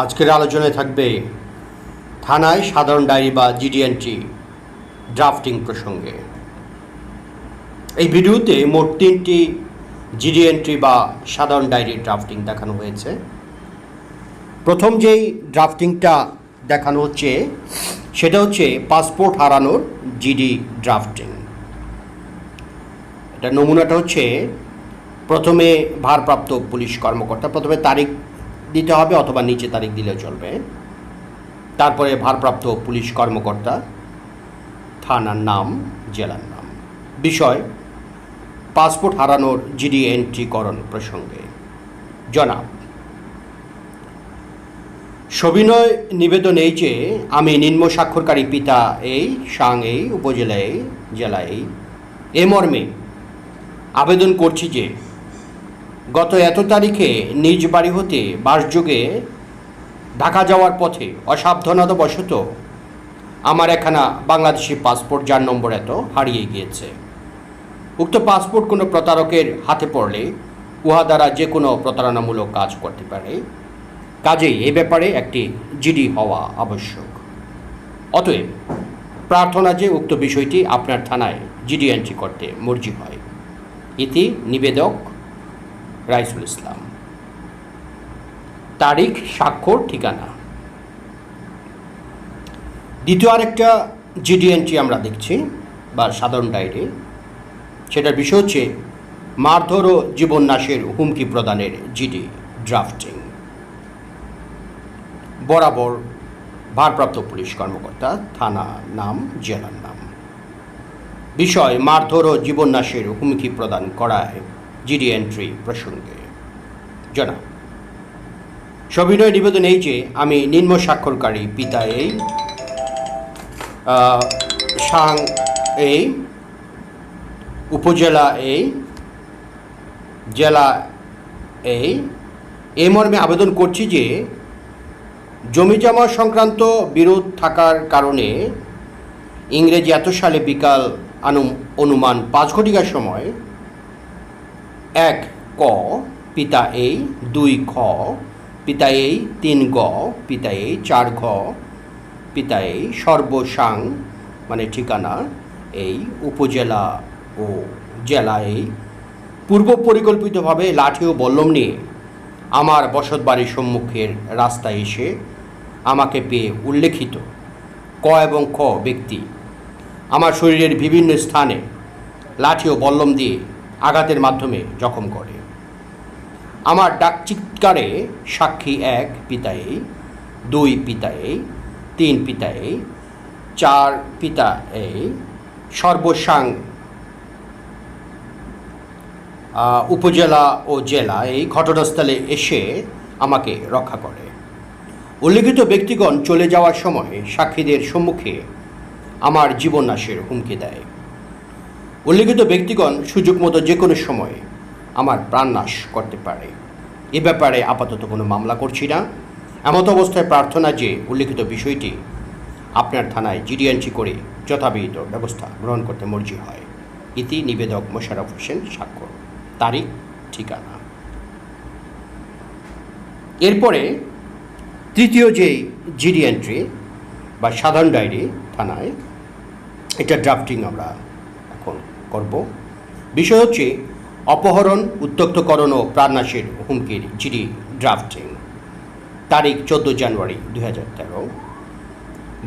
আজকের আলোচনায় থাকবে থানায় সাধারণ ডায়েরি বা জিডিএনটি ড্রাফটিং প্রসঙ্গে। এই ভিডিওতে মোট তিনটি জিডি এন্ট্রি বা সাধারণ ডায়েরি ড্রাফটিং দেখানো হয়েছে। প্রথম যেই ড্রাফটিংটা দেখানো হচ্ছে, সেটা হচ্ছে পাসপোর্ট হারানোর জিডি ড্রাফটিং। এটা নমুনাটা হচ্ছে প্রথমে ভারপ্রাপ্ত পুলিশ কর্মকর্তা, প্রথমে তারিখ দিতে হবে অথবা নিচে তারিখ দিলেও চলবে। তারপরে ভারপ্রাপ্ত পুলিশ কর্মকর্তা, থানার নাম, জেলার নাম। বিষয়, পাসপোর্ট হারানোর জিডি এন্ট্রিকরণ প্রসঙ্গে। জনাব, সবিনয় নিবেদন এই যে, আমি নিম্ন স্বাক্ষরকারী পিতা এই, সাং এই, উপজেলা এই, জেলা এই মর্মে আবেদন করছি যে গত এত তারিখে নিজ বাড়ি হতে বাসযোগে ঢাকা যাওয়ার পথে অসাবধানতাবশত আমার একখানা বাংলাদেশি পাসপোর্ট, যার নম্বর এত, হারিয়ে গিয়েছে। উক্ত পাসপোর্ট কোনো প্রতারকের হাতে পড়লে উহা দ্বারা যে কোনো প্রতারণামূলক কাজ করতে পারে। কাজেই এ ব্যাপারে একটি জিডি হওয়া আবশ্যক। অতএব প্রার্থনা যে উক্ত বিষয়টি আপনার থানায় জিডি এন্ট্রি করতে মর্জি হয়। ইতি নিবেদক রাইসুল ইসলাম। তারিখ, স্বাক্ষর, ঠিকানা। দ্বিতীয় আরেকটা জিডি এন্ট্রি আমরা দেখছি, বা সাধারণ ডায়েরি। সেটার বিষয় হচ্ছে মারধর ও জীবননাশের হুমকি প্রদানের জিডি ড্রাফটিং বরাবর ভারপ্রাপ্ত পুলিশ কর্মকর্তা, থানা নাম, জেলার নাম। বিষয়, মারধর ও জীবননাশের হুমকি প্রদান করায় জিডি এন্ট্রি প্রসঙ্গে। জানা সবিনয় নিবেদন এই যে, আমি নিম্ন স্বাক্ষরকারী পিতা এই সাং এই, উপজেলা এই, জেলা এই এই মর্মে আবেদন করছি যে জমিজমা সংক্রান্ত বিরোধ থাকার কারণে ইংরেজি এত সালে বিকাল আনু অনুমান পাঁচ ঘটিকার সময় এক ক, পিতা এই, দুই খ, পিতা এই, তিন গ, পিতা এই, চার ঘ, পিতা এই, সর্বসাং মানে ঠিকানা, এই, উপজেলা ও জেলা এই। পূর্ব পরিকল্পিতভাবে লাঠি ও বল্লম নিয়ে আমার বসতবাড়ির সম্মুখের রাস্তায় এসে আমাকে পেয়ে উল্লেখিত ক এবং খ ব্যক্তি। আমার শরীরের বিভিন্ন স্থানে লাঠি ও বল্লম দিয়ে আঘাতের মাধ্যমে জখম করে। আমার ডাক চিৎকারে সাক্ষী এক পিতায়ে দুই পিতায়ে তিন পিতায়ে চার পিতা এই সর্বসাং উপজেলা ও জেলা এই ঘটনাস্থলে এসে আমাকে রক্ষা করে। উল্লেখিত ব্যক্তিগণ চলে যাওয়ার সময় সাক্ষীদের সম্মুখে আমার জীবননাশের হুমকি দেয়। উল্লেখিত ব্যক্তিগণ সুযোগ মতো যে কোনো সময় আমার প্রাণনাশ করতে পারে। এ ব্যাপারে আপাতত কোনো মামলা করছি না। এমত অবস্থায় প্রার্থনা যে উল্লেখিত বিষয়টি আপনার থানায় জিডিএনসি করে যথাবিহিত ব্যবস্থা গ্রহণ করতে মর্জি হয়। ইতি নিবেদক মোশারফ হোসেন স্বাক্ষর। তারিখ, ঠিকানা। এরপরে তৃতীয় যে জিডি এন্ট্রি বা সাধারণ ডায়েরি থানায়, এটা ড্রাফটিং আমরা করব। বিষয় হচ্ছে অপহরণ উত্তক্তকরণ ও প্রাণনাশের হুমকির জিডি ড্রাফটিং। তারিখ চোদ্দ জানুয়ারি দু হাজার তেরো।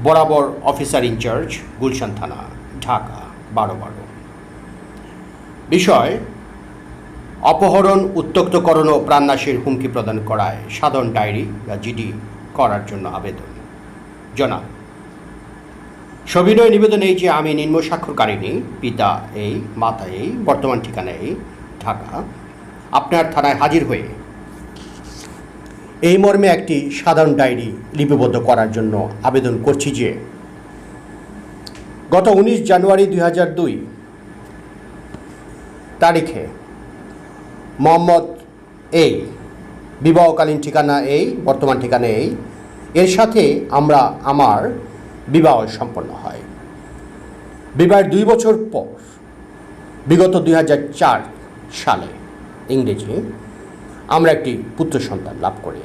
বরাবর অফিসার ইনচার্জ গুলশান থানা, ঢাকা, বারো বারো। বিষয়, অপহরণ উত্তক্তকরণ ও প্রাণনাশের হুমকি প্রদান করায় সাধারণ ডায়েরি বা জিডি করার জন্য আবেদন। জনাব সবিনয় নিবেদন এই যে আমি নিম্ন স্বাক্ষরকারিণী, পিতা এই, মাতা এই, বর্তমান ঠিকানা এই, ঢাকা, আপনার থানায় হাজির হয়ে এই মর্মে একটি সাধারণ ডায়েরি লিপিবদ্ধ করার জন্য আবেদন করছি যে গত উনিশ জানুয়ারি দুই হাজার দুই তারিখে মোহাম্মদ এই বিবাহকালীন ঠিকানা এই বর্তমান ঠিকানা এই এর সাথে আমরা আমার বিবাহ সম্পন্ন হয়। বিবাহের দুই বছর পর, বিগত দুই হাজার চার সালে ইংরেজি আমরা একটি পুত্র সন্তান লাভ করি।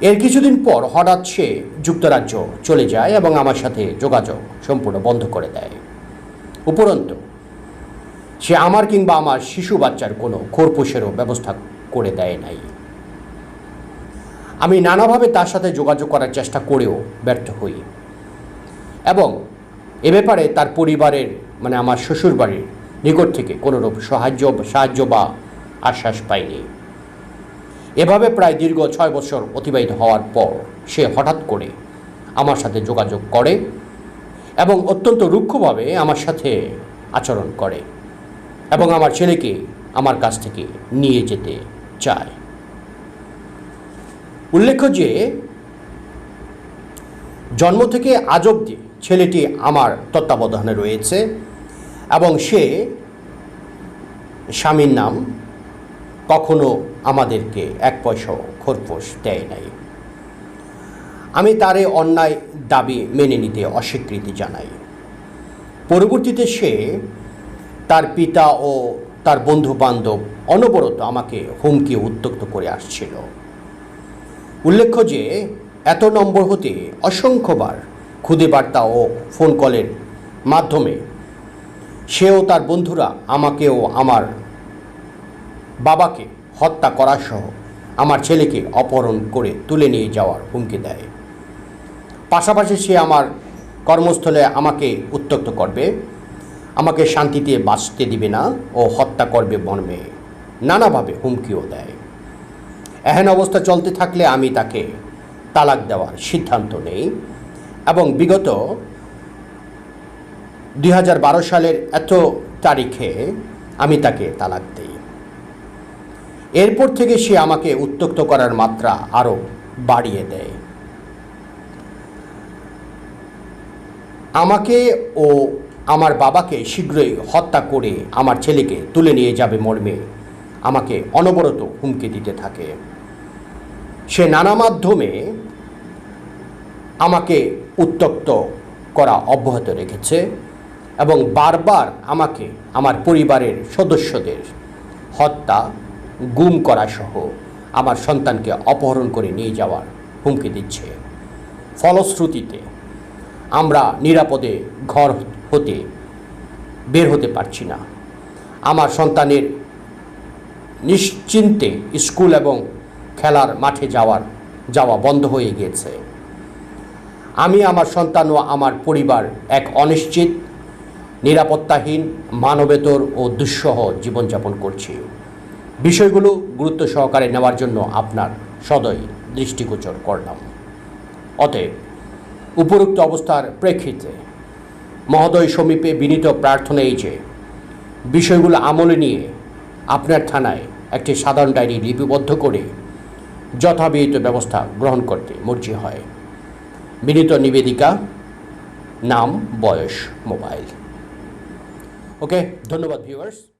এর কিছুদিন পর হঠাৎ সে যুক্তরাজ্য চলে যায় এবং আমার সাথে যোগাযোগ সম্পূর্ণ বন্ধ করে দেয়। উপরন্তু, সে আমার কিংবা আমার শিশু বাচ্চার কোনো খোরপোশেরও ব্যবস্থা করে দেয় নাই। আমি নানাভাবে তার সাথে যোগাযোগ করার চেষ্টা করেও ব্যর্থ হই। এবং এ ব্যাপারে তার পরিবারের মানে আমার শ্বশুর বাড়ির নিকট থেকে কোনোরূপ সাহায্য সাহায্য বা আশ্বাস পাইনি। এভাবে প্রায় দীর্ঘ ছয় বছর অতিবাহিত হওয়ার পর সে হঠাৎ করে আমার সাথে যোগাযোগ করে এবং অত্যন্ত রুক্ষভাবে আমার সাথে আচরণ করে এবং আমার ছেলেকে আমার কাছ থেকে নিয়ে যেতে চায়। উল্লেখ্য যে, জন্ম থেকে আজ অবধি ছেলেটি আমার তত্ত্বাবধানে রয়েছে এবং সে স্বামীর নাম কখনো আমাদেরকে এক পয়সাও খোরপোশ দেয় নাই। আমি তার অন্যায় দাবি মেনে নিতে অস্বীকৃতি জানাই। পরবর্তীতে সে তার পিতা ও তার বন্ধু বান্ধব অনবরত আমাকে হুমকি উত্তক্ত করে আসছিল। উল্লেখ্য যে, এত নম্বর হতে অসংখ্যবার খুদে বার্তা ও ফোন কলের মাধ্যমে সেও তার বন্ধুরা আমাকেও আমার বাবাকে হত্যা করা সহ আমার ছেলেকে অপহরণ করে তুলে নিয়ে যাওয়ার হুমকি দেয়। পাশাপাশি সে আমার কর্মস্থলে আমাকে উত্তক্ত করবে, আমাকে শান্তিতে বাঁচতে দিবে না ও হত্যা করবে মর্মে নানাভাবে হুমকিও দেয়। এহেন অবস্থা চলতে থাকলে আমি তাকে তালাক দেওয়ার সিদ্ধান্ত নেই। এবং বিগত দুই হাজার বারো সালের এত তারিখে আমি তাকে তালাক দিই। এরপর থেকে সে আমাকে উত্তক্ত করার মাত্রা আরও বাড়িয়ে দেয়। আমাকে ও আমার বাবাকে শীঘ্রই হত্যা করে আমার ছেলেকে তুলে নিয়ে যাবে মর্মে। আমাকে অনবরত হুমকি দিতে থাকে। সে নানা মাধ্যমে আমাকে উত্তক্ত করা অব্যাহত রেখেছে এবং বারবার আমাকে আমার পরিবারের সদস্যদের হত্যা, গুম করা সহ আমার সন্তানকে অপহরণ করে নিয়ে যাওয়ার হুমকি দিচ্ছে। ফলশ্রুতিতে আমরা নিরাপদে ঘর হতে বের হতে পারছি না। আমার সন্তানের নিশ্চিন্তে স্কুল এবং খেলার মাঠে যাওয়ার, যাওয়া বন্ধ হয়ে গিয়েছে। আমি, আমার সন্তান ও আমার পরিবার এক অনিশ্চিত, নিরাপত্তাহীন, মানবেতর ও দুঃসহ জীবনযাপন করছি। বিষয়গুলো গুরুত্ব সহকারে নেওয়ার জন্য আপনার সদয় দৃষ্টিগোচর করলাম। অতএব, উপরোক্ত অবস্থার প্রেক্ষিতে মহোদয় সমীপে বিনীত প্রার্থনা এই যে, বিষয়গুলো আমলে নিয়ে আপনার থানায় একটি সাধারণ ডায়েরি লিপিবদ্ধ করে যথাবিহিত ব্যবস্থা গ্রহণ করতে মর্জি হয়। বিনীত নিবেদিকা, নাম, বয়স, মোবাইল। ওকে, ধন্যবাদ ভিউয়ার্স